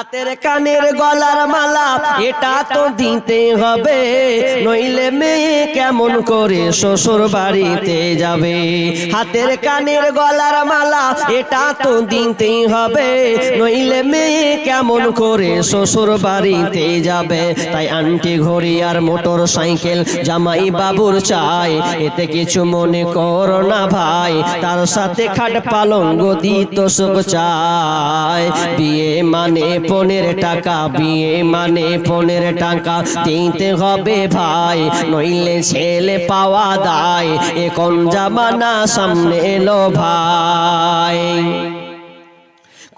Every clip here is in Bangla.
হাতের কানের গলার মালা, এটা তো দিতে হবে। নইলে মেয়ে কেমন করে শ্বশুর বাড়িতে যাবে? হাতের কানের গলার মালা, এটা তো দিতেই হবে। নইলে মেয়ে কেমন করে শ্বশুর বাড়িতে যাবে? তাই আন্টি ঘড়ি আর মোটর সাইকেল জামাই বাবুর চাই। এতে কিছু মনে করো না ভাই, তার সাথে খাট পালঙ্গ দিত সুখ চায় বিয়ে মানে পনেরো টাকা, বিয়ে মানে পনেরো টাকা। দিতে হবে ভাই, নইলে ছেলে পাওয়া দায়। এখন জামানা সামনে এলো ভাই?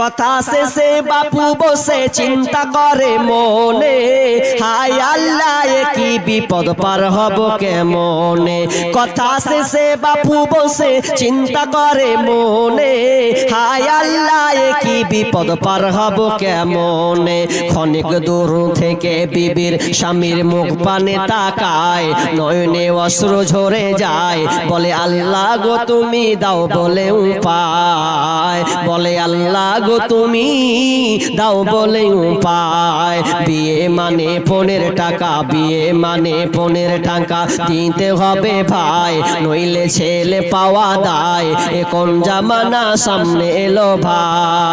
কথা শেষে বাপু বসে চিন্তা করে মনে হাই আল্লাহ কি বিপদ পার হব কেমনে? কথা শেষে বাপু বসে চিন্তা করে মনে কি বিপদ পার হব কেমনে? ক্ষণিক দূর থেকে বিবির স্বামীর মুখ পানে তাকায়, নয়নে অস্ত্র ঝরে যায়, বলে, আল্লাহ গো, তুমি দাও বলে উপায়। বলে, আল্লাহ গো, তুমি দাও বলে উপায়। বিয়ে মানে পনেরো টাকা, বিয়ে মানে পনেরো টাকা, দিতে হবে ভাই, নইলে ছেলে পাওয়া দায়। এখন জামানা সামনে এলো ভাই।